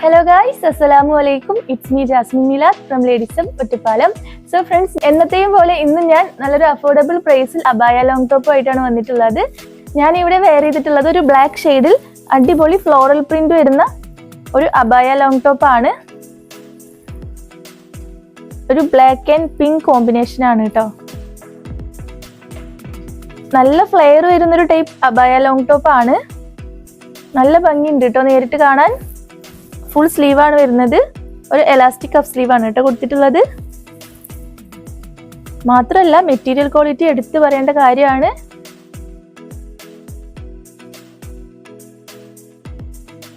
Hello guys അസ്സലാമു അലൈക്കും it's me Jasmine Milad from ലേഡീസം Ottapalam so friends എന്നത്തെയും പോലെ ഇന്ന് ഞാൻ നല്ലൊരു അഫോർഡബിൾ പ്രൈസിൽ അബായ ലോങ് ടോപ്പ് ആയിട്ടാണ് വന്നിട്ടുള്ളത്. ഞാൻ ഇവിടെ വെയർ ചെയ്തിട്ടുള്ളത് ഒരു ബ്ലാക്ക് ഷെയ്ഡിൽ അടിപൊളി ഫ്ലോറൽ പ്രിന്റ് വരുന്ന ഒരു അബായ ലോങ് ടോപ്പ് ആണ്. ഒരു ബ്ലാക്ക് ആൻഡ് പിങ്ക് കോമ്പിനേഷൻ ആണ് കേട്ടോ നല്ല ഫ്ലെയർ വരുന്നൊരു ടൈപ്പ് അബായ ലോങ് ടോപ്പ് ആണ്. നല്ല ഭംഗിയുണ്ട് കേട്ടോ നേരിട്ട് കാണാൻ. ഫുൾ സ്ലീവ് ആണ് വരുന്നത്. ഒരു എലാസ്റ്റിക് കഫ് സ്ലീവ് ആണ് കേട്ടോ കൊടുത്തിട്ടുള്ളത്. മാത്രമല്ല മെറ്റീരിയൽ ക്വാളിറ്റി എടുത്തു പറയേണ്ട കാര്യമാണ്.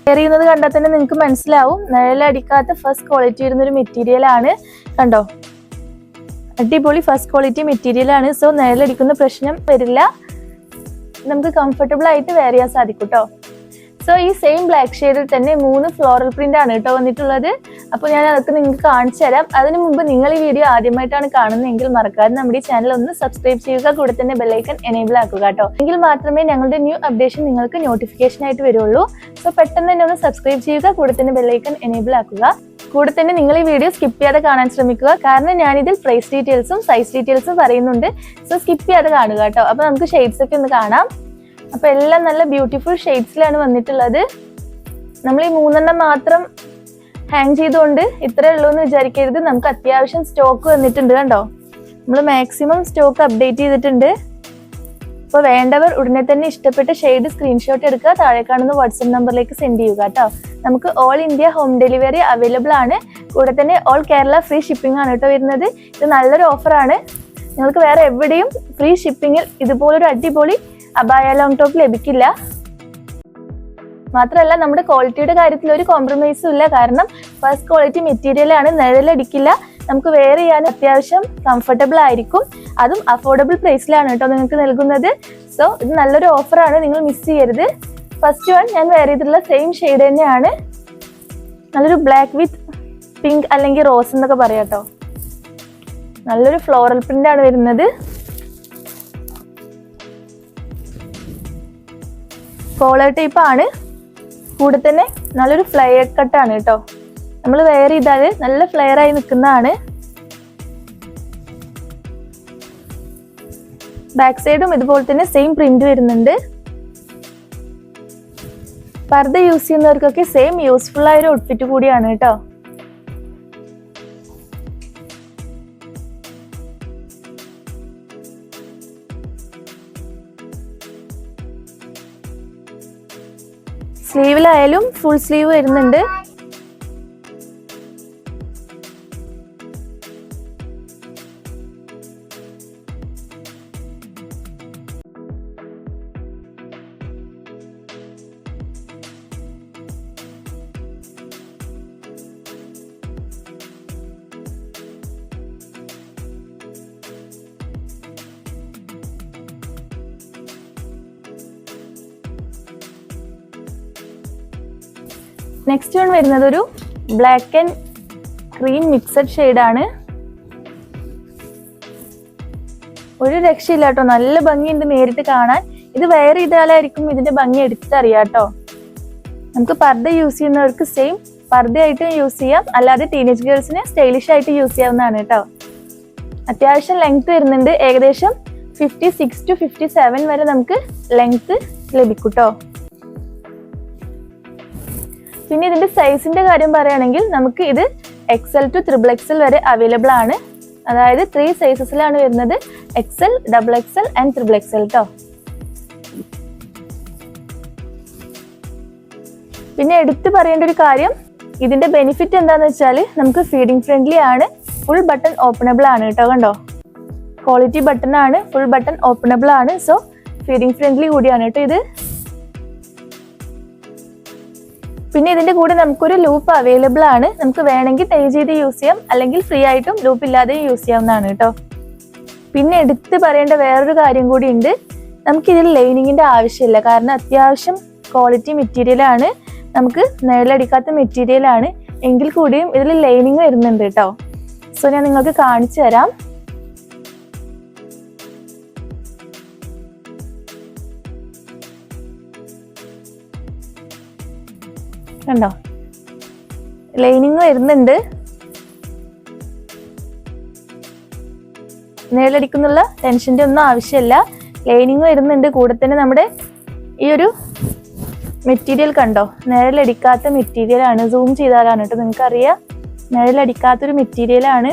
ചെയ്യുന്നത് കണ്ടാൽ തന്നെ നിങ്ങൾക്ക് മനസ്സിലാവും. നിഴലടിക്കാത്ത ഫസ്റ്റ് ക്വാളിറ്റി വരുന്ന ഒരു മെറ്റീരിയൽ ആണ്. കണ്ടോ? അടിപൊളി ഫസ്റ്റ് ക്വാളിറ്റി മെറ്റീരിയൽ ആണ്. സോ നിഴലടിക്കുന്ന പ്രശ്നം വരില്ല. നമുക്ക് കംഫർട്ടബിൾ ആയിട്ട് വെയർ ചെയ്യാൻ സാധിക്കും കേട്ടോ സോ ഈ സെയിം ബ്ലാക്ക് ഷെയ്ഡിൽ തന്നെ മൂന്ന് ഫ്ലോറൽ പ്രിന്റ് ആണ് കേട്ടോ വന്നിട്ടുള്ളത്. അപ്പോൾ ഞാൻ അതൊക്കെ നിങ്ങൾക്ക് കാണിച്ചു തരാം. അതിനു മുമ്പ് നിങ്ങൾ ഈ വീഡിയോ ആദ്യമായിട്ടാണ് കാണുന്നതെങ്കിൽ മറക്കാതെ നമ്മുടെ ഈ ചാനൽ ഒന്ന് സബ്സ്ക്രൈബ് ചെയ്യുക. കൂടെ തന്നെ ബെല്ലൈക്കൺ എനേബിൾ ആക്കുക കേട്ടോ. എങ്കിൽ മാത്രമേ ഞങ്ങളുടെ ന്യൂ അപ്ഡേഷൻ നിങ്ങൾക്ക് നോട്ടിഫിക്കേഷൻ ആയിട്ട് വരുള്ളൂ. സോ പെട്ടെന്ന് തന്നെ ഒന്ന് സബ്സ്ക്രൈബ് ചെയ്യുക. കൂടെ തന്നെ ബെല്ലൈക്കൺ എനേബിൾ ആക്കുക. കൂടെ തന്നെ നിങ്ങൾ ഈ വീഡിയോ സ്കിപ്പ് ചെയ്യാതെ കാണാൻ ശ്രമിക്കുക. കാരണം ഞാനിതിൽ പ്രൈസ് ഡീറ്റെയിൽസും സൈസ് ഡീറ്റെയിൽസും പറയുന്നുണ്ട്. സോ സ്കിപ്പ് ചെയ്യാതെ കാണുക കേട്ടോ. അപ്പോൾ നമുക്ക് ഷെയ്ഡ്സ് ഒക്കെ ഒന്ന് കാണാം. അപ്പൊ എല്ലാം നല്ല ബ്യൂട്ടിഫുൾ ഷെയ്ഡ്സിലാണ് വന്നിട്ടുള്ളത്. നമ്മൾ ഈ മൂന്നെണ്ണം മാത്രം ഹാങ് ചെയ്തുകൊണ്ട് ഇത്രേ ഉള്ളൂ എന്ന് വിചാരിക്കരുത്. നമുക്ക് അത്യാവശ്യം സ്റ്റോക്ക് വന്നിട്ടുണ്ട് കണ്ടോ? നമ്മൾ മാക്സിമം സ്റ്റോക്ക് അപ്ഡേറ്റ് ചെയ്തിട്ടുണ്ട്. അപ്പോൾ വേണ്ടവർ ഉടനെ തന്നെ ഇഷ്ടപ്പെട്ട ഷെയ്ഡ് സ്ക്രീൻഷോട്ട് എടുക്കുക. താഴെ കാണുന്ന വാട്സപ്പ് നമ്പറിലേക്ക് സെൻഡ് ചെയ്യുക കേട്ടോ നമുക്ക് all India home delivery available ആണ്. കൂടെ തന്നെ ഓൾ കേരള ഫ്രീ ഷിപ്പിംഗ് ആണ് കേട്ടോ വരുന്നത്. ഇത് നല്ലൊരു ഓഫറാണ് നിങ്ങൾക്ക് വേറെ എവിടെയും ഫ്രീ ഷിപ്പിങ്ങിൽ ഇതുപോലൊരു അടിപൊളി അബായ ലോങ് ടോപ്പ് ലഭിക്കില്ല. മാത്രമല്ല നമ്മുടെ ക്വാളിറ്റിയുടെ കാര്യത്തിൽ ഒരു കോംപ്രമൈസും ഇല്ല. കാരണം ഫസ്റ്റ് ക്വാളിറ്റി മെറ്റീരിയൽ ആണ്. നിഴലടിക്കില്ല. നമുക്ക് വെയർ ചെയ്യാൻ അത്യാവശ്യം കംഫർട്ടബിൾ ആയിരിക്കും. അതും അഫോർഡബിൾ പ്രൈസിലാണ് കേട്ടോ നിങ്ങൾക്ക് നൽകുന്നത്. സോ ഇത് നല്ലൊരു ഓഫറാണ് നിങ്ങൾ മിസ് ചെയ്യരുത്. ഫസ്റ്റ് വൺ ഞാൻ വെയർ ചെയ്തിട്ടുള്ള സെയിം ഷെയ്ഡ് തന്നെയാണ്. നല്ലൊരു ബ്ലാക്ക് വിത്ത് പിങ്ക് അല്ലെങ്കിൽ റോസ് എന്നൊക്കെ പറയാം കേട്ടോ. നല്ലൊരു ഫ്ലോറൽ പ്രിന്റ് ആണ് വരുന്നത്. കോളർ ടൈപ്പ് ആണ്. കൂടെ തന്നെ നല്ലൊരു ഫ്ലെയർ കട്ടാണ് കേട്ടോ. നമ്മൾ വെയർ ചെയ്താൽ നല്ല ഫ്ലെയർ ആയി നിൽക്കുന്നതാണ് ബാക്ക് സൈഡും ഇതുപോലെ തന്നെ സെയിം പ്രിന്റ് വരുന്നുണ്ട്. പർദ്ദ യൂസ് ചെയ്യുന്നവർക്കൊക്കെ സെയിം യൂസ്ഫുൾ ആയ ഒരു ഔട്ട്ഫിറ്റ് കൂടിയാണ് കേട്ടോ. സ്ലീവിലായാലും ഫുൾ സ്ലീവ് വരുന്നുണ്ട്. നെക്സ്റ്റ് വൺ വരുന്നത് ഒരു ബ്ലാക്ക് ആൻഡ് ക്രീം മിക്സഡ് ഷെയ്ഡാണ് ഒരു രക്ഷയില്ല കേട്ടോ. നല്ല ഭംഗിയുണ്ട് നേരിട്ട് കാണാൻ. ഇത് വെയർ ചെയ്താലായിരിക്കും ഇതിന്റെ ഭംഗി എടുത്തറിയാം കേട്ടോ. നമുക്ക് പർദ്ദ യൂസ് ചെയ്യുന്നവർക്ക് സെയിം പർദ്ദയായിട്ട് യൂസ് ചെയ്യാം. അല്ലാതെ ടീനേജ് ഗേൾസിന് സ്റ്റൈലിഷ് ആയിട്ട് യൂസ് ചെയ്യാവുന്നതാണ് കേട്ടോ. അത്യാവശ്യം ലെങ്ത് വരുന്നുണ്ട്. ഏകദേശം fifty six to fifty seven വരെ നമുക്ക് ലെങ്ത് ലഭിക്കും കേട്ടോ. പിന്നെ ഇതിന്റെ സൈസിന്റെ കാര്യം പറയുകയാണെങ്കിൽ നമുക്ക് ഇത് എക്സൽ ടു ത്രിബിൾ എക്സൽ വരെ അവൈലബിൾ ആണ്. അതായത് ത്രീ സൈസസിലാണ് വരുന്നത്. XL double XL and triple XL കേട്ടോ പിന്നെ എടുത്തു പറയേണ്ട ഒരു കാര്യം ഇതിന്റെ ബെനിഫിറ്റ് എന്താന്ന് വെച്ചാൽ നമുക്ക് ഫീഡിംഗ് ഫ്രണ്ട്ലി ആണ്. ഫുൾ ബട്ടൺ ഓപ്പണബിൾ ആണ് കേട്ടോ കണ്ടോ? ക്വാളിറ്റി ബട്ടൺ ആണ് ഫുൾ ബട്ടൺ ഓപ്പണബിൾ ആണ്. സോ ഫീഡിംഗ് ഫ്രണ്ട്ലി കൂടിയാണ് കേട്ടോ ഇത്. പിന്നെ ഇതിന്റെ കൂടെ നമുക്കൊരു ലൂപ്പ് അവൈലബിൾ ആണ്. നമുക്ക് വേണമെങ്കിൽ ടൈ ചെയ്ത് യൂസ് ചെയ്യാം. അല്ലെങ്കിൽ ഫ്രീ ആയിട്ടും ലൂപ്പ് ഇല്ലാതെയും യൂസ് ചെയ്യാവുന്നതാണ് കേട്ടോ. പിന്നെ എടുത്ത് പറയേണ്ട വേറൊരു കാര്യം കൂടി ഉണ്ട്. നമുക്ക് ഇതിൽ ലൈനിങ്ങിന്റെ ആവശ്യമില്ല. കാരണം അത്യാവശ്യം ക്വാളിറ്റി മെറ്റീരിയൽ ആണ്. നമുക്ക് നിഴലടിക്കാത്ത മെറ്റീരിയൽ ആണ്. എങ്കിൽ കൂടിയും ഇതിൽ ലൈനിങ് വരുന്നുണ്ട് കേട്ടോ. സോ ഞാൻ നിങ്ങൾക്ക് കാണിച്ചു തരാം. കണ്ടോ? ലൈനിങ് വരുന്നുണ്ട്. നേരിലടിക്കുന്നുള്ള ടെൻഷന്റെ ഒന്നും ആവശ്യമില്ല. ലൈനിങ് വരുന്നുണ്ട്. കൂടെ തന്നെ നമ്മുടെ ഈ ഒരു മെറ്റീരിയൽ കണ്ടോ? നിഴലടിക്കാത്ത മെറ്റീരിയലാണ് സൂം ചെയ്താലാണ് കേട്ടോ നിങ്ങൾക്ക് അറിയാം നിഴലടിക്കാത്തൊരു മെറ്റീരിയൽ ആണ്.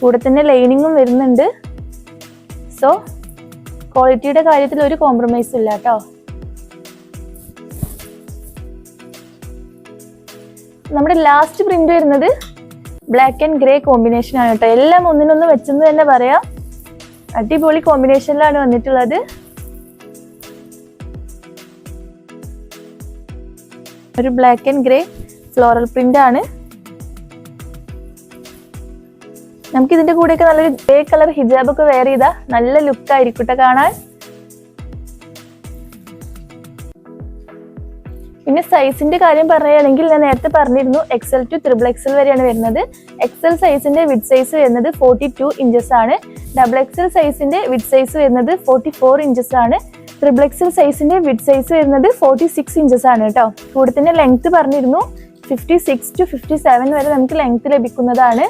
കൂടെ തന്നെ ലൈനിങ്ങും വരുന്നുണ്ട്. സോ ക്വാളിറ്റിയുടെ കാര്യത്തിൽ ഒരു കോംപ്രമൈസ് ഇല്ല കേട്ടോ. നമ്മുടെ ലാസ്റ്റ് പ്രിന്റ് വരുന്നത് ബ്ലാക്ക് ആൻഡ് ഗ്രേ കോമ്പിനേഷൻ ആണ് കേട്ടോ. എല്ലാം ഒന്നിനൊന്ന് വെച്ചെന്ന് തന്നെ പറയാം. അടിപൊളി കോമ്പിനേഷനിലാണ് വന്നിട്ടുള്ളത്. ഒരു black and grey floral print ആണ്. നമുക്ക് ഇതിന്റെ കൂടെയൊക്കെ നല്ലൊരു ഗ്രേ കളർ ഹിജാബ് ഒക്കെ വെയർ ചെയ്താൽ നല്ല ലുക്ക് ആയിരിക്കും ട്ടോ കാണാൻ. പിന്നെ സൈസിന്റെ കാര്യം പറയുകയാണെങ്കിൽ ഞാൻ നേരത്തെ പറഞ്ഞിരുന്നു എക്സൽ ടു ത്രിബിൾ എക്സൽ വരെയാണ് വരുന്നത്. എക്സൽ സൈസിന്റെ വിഡ് സൈസ് വരുന്നത് ഫോർട്ടി ടു ഇഞ്ചസ് ആണ് ഡബിൾ എക്സൽ സൈസിന്റെ വിഡ് സൈസ് വരുന്നത് ഫോർട്ടി ഫോർ ഇഞ്ചസ് ആണ് ത്രിബിൾ എക്സൽ സൈസിന്റെ വിഡ് സൈസ് വരുന്നത് ഫോർട്ടി സിക്സ് ഇഞ്ചസ് ആണ് കേട്ടോ. കൂടെ ലെങ്ത് പറഞ്ഞിരുന്നു. Fifty six to fifty seven വരെ നമുക്ക് ലെങ്ത് ലഭിക്കുന്നതാണ്.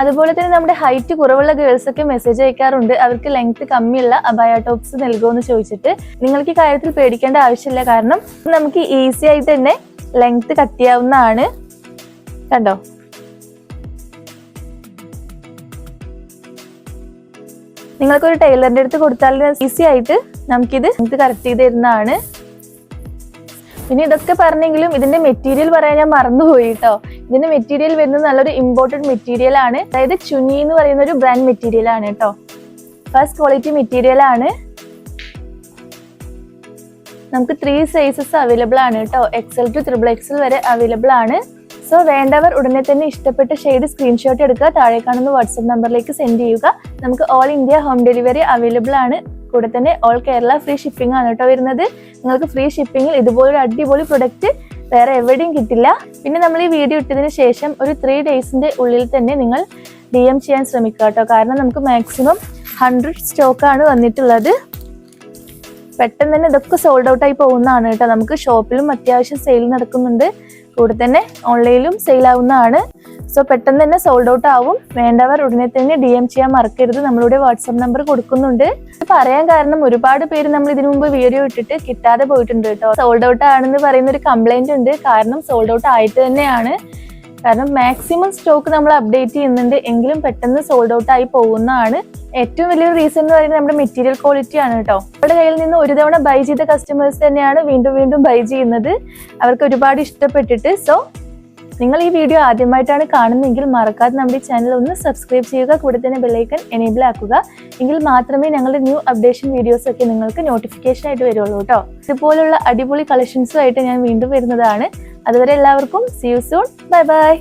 അതുപോലെ തന്നെ നമ്മുടെ ഹൈറ്റ് കുറവുള്ള ഗേൾസ് ഒക്കെ മെസ്സേജ് അയക്കാറുണ്ട്. അവർക്ക് ലെങ്ത് കമ്മിയുള്ള അബായ ടോപ്സ് നൽകുമെന്ന് ചോദിച്ചിട്ട് നിങ്ങൾക്ക് കാര്യത്തിൽ പേടിക്കേണ്ട ആവശ്യമില്ല. കാരണം നമുക്ക് ഈസി ആയിട്ട് തന്നെ ലെങ്ത് കട്ട് ചെയ്യാവുന്നതാണ്. കണ്ടോ? നിങ്ങൾക്ക് ഒരു ടൈലറിന്റെ അടുത്ത് കൊടുത്താൽ ഈസി ആയിട്ട് നമുക്കിത് ഇത് കറക്റ്റ് ചെയ്ത് തരുന്നതാണ്. പിന്നെ ഇതൊക്കെ പറഞ്ഞെങ്കിലും ഇതിന്റെ മെറ്റീരിയൽ പറയാൻ ഞാൻ മറന്നുപോയി കേട്ടോ ഇതിന്റെ മെറ്റീരിയൽ വരുന്നത് നല്ലൊരു ഇമ്പോർട്ടന്റ് മെറ്റീരിയൽ ആണ്. അതായത് ചുനി എന്ന് പറയുന്ന ഒരു ബ്രാൻഡ് മെറ്റീരിയൽ ആണ് കേട്ടോ ഫസ്റ്റ് ക്വാളിറ്റി മെറ്റീരിയൽ ആണ്. നമുക്ക് ത്രീ സൈസസ് അവൈലബിൾ ആണ് കേട്ടോ എക്സൽ ടു ത്രിബിൾ എക്സൽ വരെ അവൈലബിൾ ആണ്. സോ വേണ്ടവർ ഉടനെ തന്നെ ഇഷ്ടപ്പെട്ട ഷെയ്ഡ് സ്ക്രീൻഷോട്ട് എടുക്കുക. താഴെ കാണുന്ന വാട്സപ്പ് നമ്പറിലേക്ക് സെൻഡ് ചെയ്യുക. നമുക്ക് all India home delivery available ആണ്. കൂടെ തന്നെ ഓൾ കേരള ഫ്രീ ഷിപ്പിംഗ് ആണ് കേട്ടോ വരുന്നത്. നിങ്ങൾക്ക് ഫ്രീ ഷിപ്പിംഗിൽ ഇതുപോലൊരു അടിപൊളി പ്രൊഡക്റ്റ് വേറെ എവിടെയും കിട്ടില്ല. പിന്നെ നമ്മൾ ഈ വീഡിയോ ഇട്ടതിന് ശേഷം ഒരു ത്രീ ഡേയ്സിന്റെ ഉള്ളിൽ തന്നെ നിങ്ങൾ ഡി എം ചെയ്യാൻ ശ്രമിക്കുക കേട്ടോ. കാരണം നമുക്ക് മാക്സിമം ഹൺഡ്രഡ് സ്റ്റോക്കാണ് വന്നിട്ടുള്ളത്. പെട്ടെന്ന് തന്നെ ഇതൊക്കെ സോൾഡ് ഔട്ടായി പോകുന്നതാണ് കേട്ടോ. നമുക്ക് ഷോപ്പിലും അത്യാവശ്യം സെയിൽ നടക്കുന്നുണ്ട്. കൂടെ തന്നെ ഓൺലൈനിലും സെയിൽ ആവുന്നതാണ്. സോ പെട്ടെന്ന് തന്നെ സോൾഡ് ഔട്ട് ആവും. വേണ്ടവർ ഉടനെ തന്നെ ഡി എം ചെയ്യാൻ മറക്കരുത്. നമ്മളുടെ വാട്സപ്പ് നമ്പർ കൊടുക്കുന്നുണ്ട്. പറയാൻ കാരണം ഒരുപാട് പേര് നമ്മൾ ഇതിനു മുമ്പ് വീഡിയോ ഇട്ടിട്ട് കിട്ടാതെ പോയിട്ടുണ്ട് കേട്ടോ. സോൾഡ് ഔട്ട് ആണെന്ന് പറയുന്ന ഒരു കംപ്ലൈന്റ് ഉണ്ട്. കാരണം സോൾഡ് ഔട്ട് ആയിട്ട് തന്നെയാണ്. കാരണം മാക്സിമം സ്റ്റോക്ക് നമ്മൾ അപ്ഡേറ്റ് ചെയ്യുന്നുണ്ട്. എങ്കിലും പെട്ടെന്ന് സോൾഡ് ഔട്ട് ആയി പോകുന്നതാണ് ഏറ്റവും വലിയൊരു റീസൺ എന്ന് പറയുന്നത് നമ്മുടെ മെറ്റീരിയൽ ക്വാളിറ്റി ആണ് കേട്ടോ. നമ്മുടെ കയ്യിൽ നിന്ന് ഒരു തവണ ബൈ ചെയ്ത കസ്റ്റമേഴ്സ് തന്നെയാണ് വീണ്ടും വീണ്ടും ബൈ ചെയ്യുന്നത്. അവർക്ക് ഒരുപാട് ഇഷ്ടപ്പെട്ടിട്ട്. സോ നിങ്ങൾ ഈ വീഡിയോ ആദ്യമായിട്ടാണ് കാണുന്നതെങ്കിൽ മറക്കാതെ നമ്മുടെ ചാനൽ ഒന്ന് സബ്സ്ക്രൈബ് ചെയ്യുക. കൂടെ തന്നെ ബെല്ലൈക്കൺ എനേബിൾ ആക്കുക. എങ്കിൽ മാത്രമേ ഞങ്ങളുടെ ന്യൂ അപ്ഡേഷൻ വീഡിയോസ് ഒക്കെ നിങ്ങൾക്ക് നോട്ടിഫിക്കേഷൻ ആയിട്ട് വരുള്ളൂ കേട്ടോ. ഇതുപോലുള്ള അടിപൊളി കളക്ഷൻസുമായിട്ട് ഞാൻ വീണ്ടും വരുന്നതാണ്. അതുവരെ എല്ലാവർക്കും see you soon bye bye